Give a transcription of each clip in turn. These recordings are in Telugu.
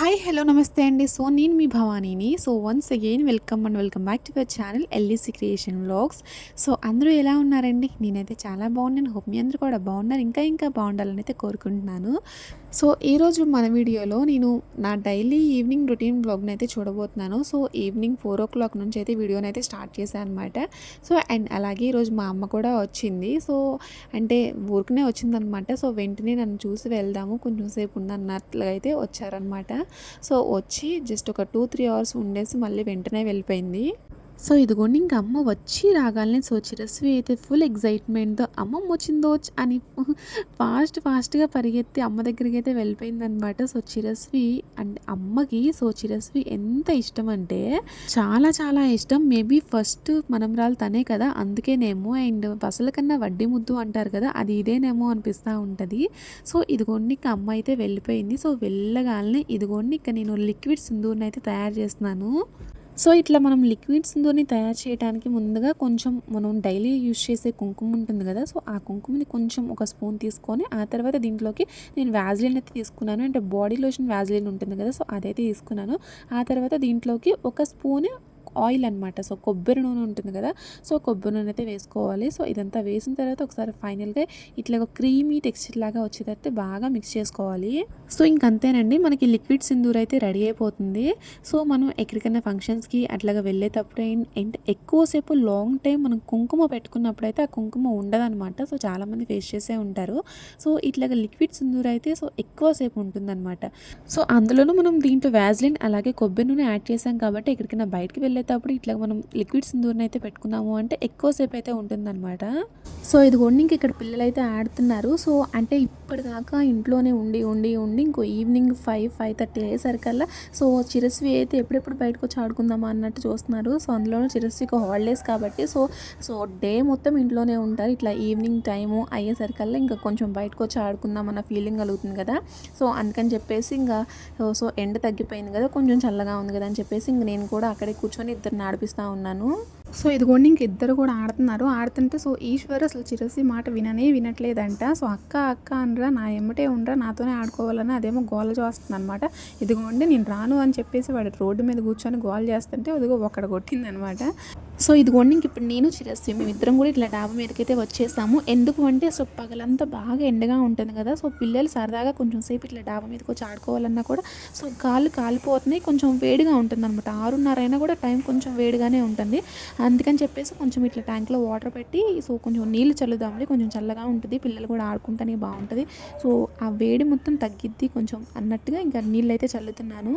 హాయ్ హలో నమస్తే అండి. సో నేను మీ భవానీని. So once again welcome and welcome back to your channel LEC creation vlogs so అందరూ ఎలా ఉన్నారండి? నేనైతే చాలా బాగున్నాను. హోప్ మీ అందరూ కూడా బాగున్నారు. ఇంకా ఇంకా బాగుండాలని అయితే కోరుకుంటున్నాను. సో ఈరోజు మన వీడియోలో నేను నా డైలీ ఈవినింగ్ రొటీన్ బ్లాగ్ని అయితే చూడబోతున్నాను. So evening four o'clock నుంచి అయితే వీడియోని అయితే స్టార్ట్ చేశాను అనమాట సో అండ్ అలాగే ఈరోజు మా అమ్మ కూడా వచ్చింది. సో అంటే ఊరికనే వచ్చిందనమాట సో వెంటనే నన్ను చూసి వెళ్దాము కొంచెం సేపు ఉందన్నట్లుగా అయితే వచ్చారనమాట సో వచ్చి జస్ట్ ఒక టూ త్రీ అవర్స్ ఉండేసి మళ్ళీ వెంటనే వెళ్ళిపోయింది. సో ఇదిగోండి ఇంక అమ్మ వచ్చి రాగానే సో చిరస్వి అయితే ఫుల్ ఎగ్జైట్మెంట్తో అమ్మమ్మ వచ్చిందో అని ఫాస్ట్ ఫాస్ట్గా పరిగెత్తి అమ్మ దగ్గరికి అయితే వెళ్ళిపోయిందనమాట సో చిరస్వి అండ్ అమ్మకి సో చిరస్వి ఎంత ఇష్టం అంటే చాలా చాలా ఇష్టం. మేబీ ఫస్ట్ మనమరాలు తనే కదా అందుకేనేమో అండ్ పసల కన్నా వడ్డీ ముద్దు అంటారు కదా అది ఇదేనేమో అనిపిస్తూ ఉంటుంది. సో ఇదిగోండి ఇంకా అమ్మ అయితే వెళ్ళిపోయింది. సో వెళ్ళగానే ఇదిగోండి ఇక నేను లిక్విడ్ సింధూర్ని అయితే తయారు చేస్తున్నాను. సో ఇట్లా మనం లిక్విడ్స్తోని తయారు చేయడానికి ముందుగా కొంచెం మనం డైలీ యూజ్ చేసే కుంకుమ ఉంటుంది కదా సో ఆ కుంకుమని కొంచెం ఒక స్పూన్ తీసుకొని ఆ తర్వాత దీంట్లోకి నేను వ్యాజ్లిన్ అయితే తీసుకున్నాను. అంటే బాడీ లోషన్ వ్యాజ్లిన్ ఉంటుంది కదా సో అదైతే తీసుకున్నాను. ఆ తర్వాత దీంట్లోకి ఒక స్పూన్ ఆయిల్ అనమాట సో కొబ్బరి నూనె ఉంటుంది కదా సో కొబ్బరి నూనె అయితే వేసుకోవాలి. సో ఇదంతా వేసిన తర్వాత ఒకసారి ఫైనల్గా ఇట్లా ఒక క్రీమీ టెక్స్చర్ లాగా వచ్చేటట్టు బాగా మిక్స్ చేసుకోవాలి. సో ఇంకంతేనండి మనకి లిక్విడ్ సింధూర్ అయితే రెడీ అయిపోతుంది. సో మనం ఎక్కడికైనా ఫంక్షన్స్కి అట్లాగా వెళ్ళేటప్పుడు అండ్ ఎక్కువసేపు లాంగ్ టైం మనం కుంకుమ పెట్టుకున్నప్పుడు అయితే ఆ కుంకుమ ఉండదన్నమాట. సో చాలామంది ఫేస్ చేసే ఉంటారు. సో ఇట్లాగా లిక్విడ్ సింధూర్ అయితే సో ఎక్కువసేపు ఉంటుందన్నమాట. సో అందులోనూ మనం దీంట్లో వ్యాజ్లిన్ అలాగే కొబ్బరి నూనె యాడ్ చేసాం కాబట్టి ఎక్కడికైనా బయటకు వెళ్ళేటప్పుడు ఇట్లా మనం లిక్విడ్ సింధూర్ని అయితే పెట్టుకున్నాము అంటే ఎక్కువసేపు అయితే ఉంటుందన్నమాట. సో ఇది కూడా ఇంక ఇక్కడ పిల్లలు అయితే ఆడుతున్నారు. సో అంటే ఇప్పటిదాకా ఇంట్లోనే ఉండి ఉండి ఉండి ఇంకో ఈవినింగ్ ఫైవ్ ఫైవ్ థర్టీ అయ్యేసరికల్లా సో చిరస్వి అయితే ఎప్పుడెప్పుడు బయటకు వచ్చి ఆడుకుందామా అన్నట్టు చూస్తున్నారు. సో అందులోనూ చిరస్వికి హాలిడేస్ కాబట్టి సో సో డే మొత్తం ఇంట్లోనే ఉంటారు. ఇట్లా ఈవినింగ్ టైము అయ్యేసరికల్లా ఇంకా కొంచెం బయటకు వచ్చి ఆడుకుందాం అన్న ఫీలింగ్ కలుగుతుంది కదా. సో అందుకని చెప్పేసి ఇంకా సో ఎండ తగ్గిపోయింది కదా కొంచెం చల్లగా ఉంది కదా అని చెప్పేసి ఇంక నేను కూడా అక్కడే కూర్చొని ఇద్దరిని నడిపిస్తూ ఉన్నాను. సో ఇదిగోండి ఇంక ఇద్దరు కూడా ఆడుతున్నారు. ఆడుతుంటే సో ఈశ్వర్ అసలు చిరసి మాట విననే వినట్లేదంట. సో అక్క అక్క అనరా నా ఎమ్మటే ఉండరా నాతోనే ఆడుకోవాలని అదేమో గోల చేస్తుంది అనమాట ఇదిగోండి నేను రాను అని చెప్పేసి వాడు రోడ్డు మీద కూర్చొని గోల్ చేస్తుంటే ఇదిగో ఒకడ కొట్టిందనమాట సో ఇదిగోండి ఇంక ఇప్పుడు నేను చిరస్వి మేమిద్దరం కూడా ఇట్లా డాబా మీదకైతే వచ్చేసాము. ఎందుకు అంటే సో పగలంతా బాగా ఎండగా ఉంటుంది కదా సో పిల్లలు సరదాగా కొంచెం సేపు ఇట్లా డాబా మీదకి వచ్చి ఆడుకోవాలన్నా కూడా సో కాళ్ళు కాలిపోతున్నాయి కొంచెం వేడిగా ఉంటుంది అనమాట ఆరున్నర అయినా కూడా టైం కొంచెం వేడిగానే ఉంటుంది. అందుకని చెప్పేసి కొంచెం ఇట్లా ట్యాంక్లో వాటర్ పెట్టి సో కొంచెం నీళ్ళు చల్లుదాంలే కొంచెం చల్లగా ఉంటుంది పిల్లలు కూడా ఆడుకుంటేనే బాగుంటుంది. సో ఆ వేడి మొత్తం తగ్గిద్ది కొంచెం అన్నట్టుగా ఇంకా నీళ్ళు అయితే చల్లుతున్నాను.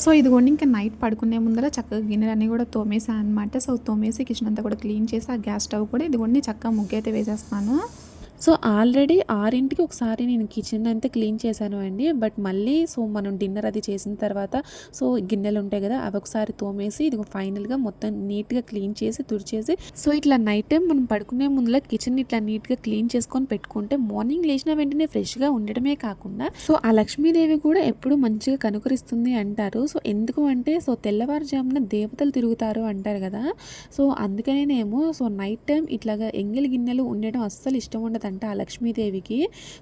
సో ఇదిగోండి ఇంకా నైట్ పడుకునే ముందర చక్కగా గిన్నెలన్నీ కూడా తోమేసాను అనమాట సో తోమేసి కిచెన్ అంతా కూడా క్లీన్ చేసి ఆ గ్యాస్ స్టవ్ కూడా ఇదిగోండి చక్కగా ముగ్గు అయితే వేసేస్తాను సో ఆల్రెడీ ఆరింటికి ఒకసారి నేను కిచెన్ అంతా క్లీన్ చేశాను అండి. బట్ మళ్ళీ సో మనం డిన్నర్ అది చేసిన తర్వాత సో గిన్నెలు ఉంటాయి కదా అవి ఒకసారి తోమేసి ఇది ఫైనల్గా మొత్తం నీట్గా క్లీన్ చేసి తుడిచేసి సో ఇట్లా నైట్ టైం మనం పడుకునే ముందులో కిచెన్ ఇట్లా నీట్గా క్లీన్ చేసుకొని పెట్టుకుంటే మార్నింగ్ లేచిన వెంటనే ఫ్రెష్గా ఉండడమే కాకుండా సో ఆ లక్ష్మీదేవి కూడా ఎప్పుడు మంచిగా కనుకరిస్తుంది అంటారు. సో ఎందుకు అంటే సో తెల్లవారుజామున దేవతలు తిరుగుతారు అంటారు కదా. సో అందుకనేనేమో సో నైట్ టైం ఇట్లాగా ఎంగిలి గిన్నెలు ఉండడం అస్సలు ఇష్టం ఉండదు అంట ఆ లక్ష్మీదేవికి.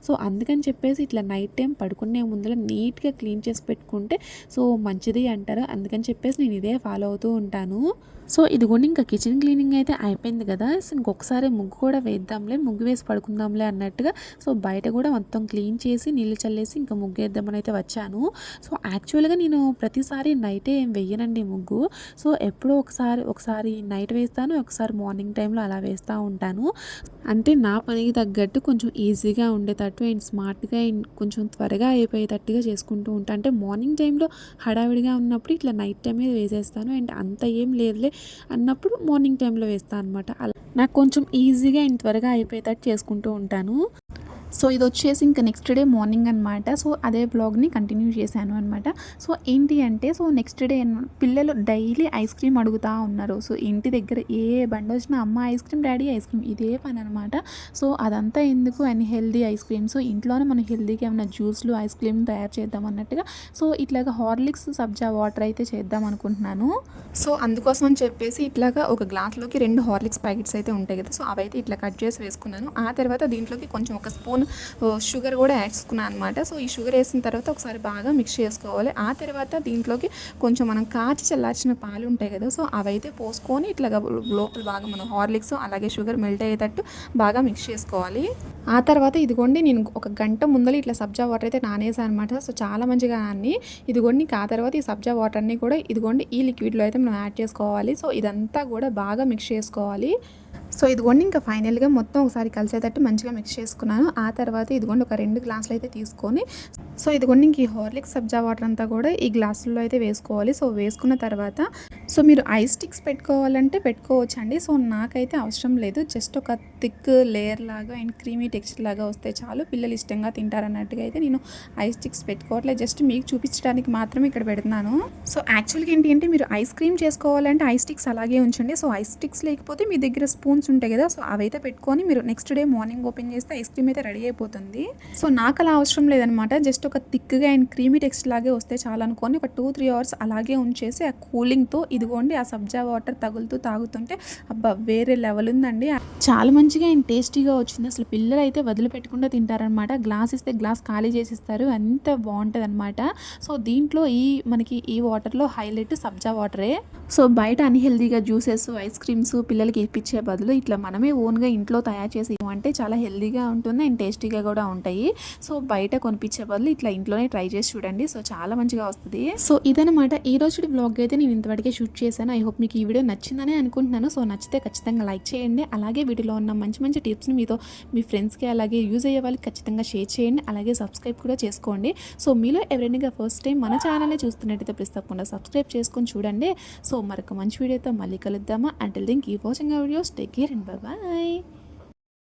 సో అందుకని చెప్పేసి ఇట్లా నైట్ టైం పడుకునే ముందర నీట్గా క్లీన్ చేసి పెట్టుకుంటే సో మంచిది అంటారు. అందుకని చెప్పేసి నేను ఇదే ఫాలో అవుతూ ఉంటాను. సో ఇదిగోండి ఇంకా కిచెన్ క్లీనింగ్ అయితే అయిపోయింది కదా. సో ఇంకొకసారి ముగ్గు కూడా వేద్దాంలే ముగ్గు వేసి పడుకుందాంలే అన్నట్టుగా. సో బయట కూడా మొత్తం క్లీన్ చేసి నీళ్ళు చల్లేసి ఇంకా ముగ్గు వేద్దామని అయితే వచ్చాను. సో యాక్చువల్గా నేను ప్రతిసారి నైటే ఏం వెయ్యనండి ముగ్గు. సో ఎప్పుడో ఒకసారి ఒకసారి నైట్ వేస్తాను ఒకసారి మార్నింగ్ టైంలో అలా వేస్తూ ఉంటాను. అంటే నా పనికి తగ్గట్టు కొంచెం ఈజీగా ఉండేటట్టు అండ్ స్మార్ట్గా అండ్ కొంచెం త్వరగా అయిపోయేటట్టుగా చేసుకుంటూ ఉంటాను అంటే మార్నింగ్ టైంలో హడావిడిగా ఉన్నప్పుడు ఇట్లా నైట్ టైమే వేసేస్తాను అండ్ అంత ఏం లేదులే అన్నప్పుడు మార్నింగ్ టైంలో వేస్తాను అనమాట అలా నాకు కొంచెం ఈజీగా అండ్ త్వరగా అయిపోయేటట్టు చేసుకుంటూ ఉంటాను. సో ఇది వచ్చేసి ఇంకా నెక్స్ట్ డే మార్నింగ్ అనమాట సో అదే బ్లాగ్ని కంటిన్యూ చేశాను అనమాట సో ఏంటి అంటే సో నెక్స్ట్ డే పిల్లలు డైలీ ఐస్ క్రీమ్ అడుగుతూ ఉన్నారు. సో ఇంటి దగ్గర ఏ బండి వచ్చినా అమ్మ ice cream daddy ice cream ఇదే పని అనమాట సో అదంతా ఎందుకు అని హెల్దీ ఐస్ క్రీమ్ సో ఇంట్లోనే మనం హెల్దీగా ఏమైనా జ్యూస్లు ఐస్ క్రీమ్ తయారు చేద్దాం అన్నట్టుగా. సో ఇట్లాగా హార్లిక్స్ సబ్జా వాటర్ అయితే చేద్దాం అనుకుంటున్నాను. సో అందుకోసం అని చెప్పేసి ఇట్లాగా ఒక గ్లాస్లోకి రెండు హార్లిక్స్ ప్యాకెట్స్ అయితే ఉంటాయి కదా. సో అవైతే ఇట్లా కట్ చేసి వేసుకున్నాను. ఆ తర్వాత దీంట్లోకి కొంచెం ఒక స్పూన్ షుగర్ కూడా వేసుకున్నాను అనమాట సో ఈ షుగర్ వేసిన తర్వాత ఒకసారి బాగా మిక్స్ చేసుకోవాలి. ఆ తర్వాత దీంట్లోకి కొంచెం మనం కాచి చల్లార్చిన పాలు ఉంటాయి కదా సో అవైతే పోసుకొని ఇట్లా లోపల బాగా మనం హార్లిక్స్ అలాగే షుగర్ మెల్ట్ అయ్యేటట్టు బాగా మిక్స్ చేసుకోవాలి. ఆ తర్వాత ఇదిగోండి నేను ఒక గంట ముందర ఇట్లా సబ్జా వాటర్ అయితే నానేసాను అనమాట సో చాలా మంచిగా అన్ని ఇదిగోండి ఆ తర్వాత ఈ సబ్జా వాటర్ని కూడా ఇదిగోండి ఈ లిక్విడ్లో అయితే మనం యాడ్ చేసుకోవాలి. సో ఇదంతా కూడా బాగా మిక్స్ చేసుకోవాలి. సో ఇదిగోండి ఇంకా ఫైనల్గా మొత్తం ఒకసారి కలిసేటట్టు మంచిగా మిక్స్ చేసుకున్నాను. ఆ తర్వాత ఇదిగోండి ఒక రెండు గ్లాసులు అయితే తీసుకొని సో ఇదిగోండి ఇంక ఈ హార్లిక్స్ సబ్జా వాటర్ అంతా కూడా ఈ గ్లాసుల్లో అయితే వేసుకోవాలి. సో వేసుకున్న తర్వాత సో మీరు ఐస్ స్టిక్స్ పెట్టుకోవాలంటే పెట్టుకోవచ్చు అండి సో నాకైతే అవసరం లేదు. జస్ట్ ఒక థిక్ లేయర్ లాగా అండ్ క్రీమీ టెక్స్చర్ లాగా వస్తే చాలు. పిల్లలు ఇష్టంగా తింటారన్నట్టుగా అయితే నేను ఐస్ స్టిక్స్ పెట్టుకోవట్లేదు జస్ట్ మీకు చూపించడానికి మాత్రమే ఇక్కడ పెడుతున్నాను. సో యాక్చువల్గా ఏంటి అంటే మీరు ఐస్ క్రీమ్ చేసుకోవాలంటే ఐస్ స్టిక్స్ అలాగే ఉంచండి. సో ఐస్ స్టిక్స్ లేకపోతే మీ దగ్గర స్పూన్స్ ఉంటాయి కదా సో అవైతే పెట్టుకొని మీరు నెక్స్ట్ డే మార్నింగ్ ఓపెన్ చేస్తే ఐస్ క్రీమ్ అయితే రెడీ అయిపోతుంది. సో నాకు అలా అవసరం లేదనమాట జస్ట్ ఒక థిక్గా అండ్ క్రీమీ టెక్స్ట్ లాగే వస్తే చాలు అనుకొని ఒక టూ త్రీ అవర్స్ అలాగే ఉంచేసి ఆ కూలింగ్తో ఇది ఇదిగోండి ఆ సబ్జా వాటర్ తగులుతూ తాగుతుంటే అబ్బా వేరే లెవెల్ ఉందండి. చాలా మంచిగా అండ్ టేస్టీగా వచ్చింది. అసలు పిల్లలు అయితే వదిలిపెట్టకుండా తింటారనమాట గ్లాస్ ఇస్తే గ్లాస్ ఖాళీ చేసిస్తారు. అంత బాగుంటుంది అనమాట సో దీంట్లో ఈ మనకి ఈ వాటర్లో హైలైట్ సబ్జా వాటరే. సో బయట అన్హెల్దీగా జ్యూసెస్ ఐస్ క్రీమ్స్ పిల్లలకి ఇప్పించే బదులు ఇట్లా మనమే ఓన్గా ఇంట్లో తయారు చేసి అంటే చాలా హెల్దీగా ఉంటుంది అండ్ టేస్టీగా కూడా ఉంటాయి. సో బయట కొనిపించే బదులు ఇట్లా ఇంట్లోనే ట్రై చేసి చూడండి. సో చాలా మంచిగా వస్తుంది. సో ఇదనమాట ఈ రోజు బ్లాగ్ అయితే నేను ఇంతవరకే షూట్ చేశాను. ఐ హోప్ మీకు ఈ వీడియో నచ్చిందని అనుకుంటున్నాను. సో నచ్చితే ఖచ్చితంగా లైక్ చేయండి. అలాగే వీటిలో ఉన్న మంచి మంచి టిప్స్ని మీతో మీ ఫ్రెండ్స్కి అలాగే యూజ్ అయ్యే వాళ్ళకి ఖచ్చితంగా షేర్ చేయండి. అలాగే సబ్స్క్రైబ్ కూడా చేసుకోండి. సో మీలో ఎవరైనా ఫస్ట్ టైం మన ఛానల్ని చూస్తున్నట్టయితే ప్లీజ్ తప్పకుండా సబ్స్క్రైబ్ చేసుకొని చూడండి. సో మరొక మంచి వీడియోతో మళ్ళీ కలుద్దామా? అంటిల్ థింక్ ఈ watching videos take care and bye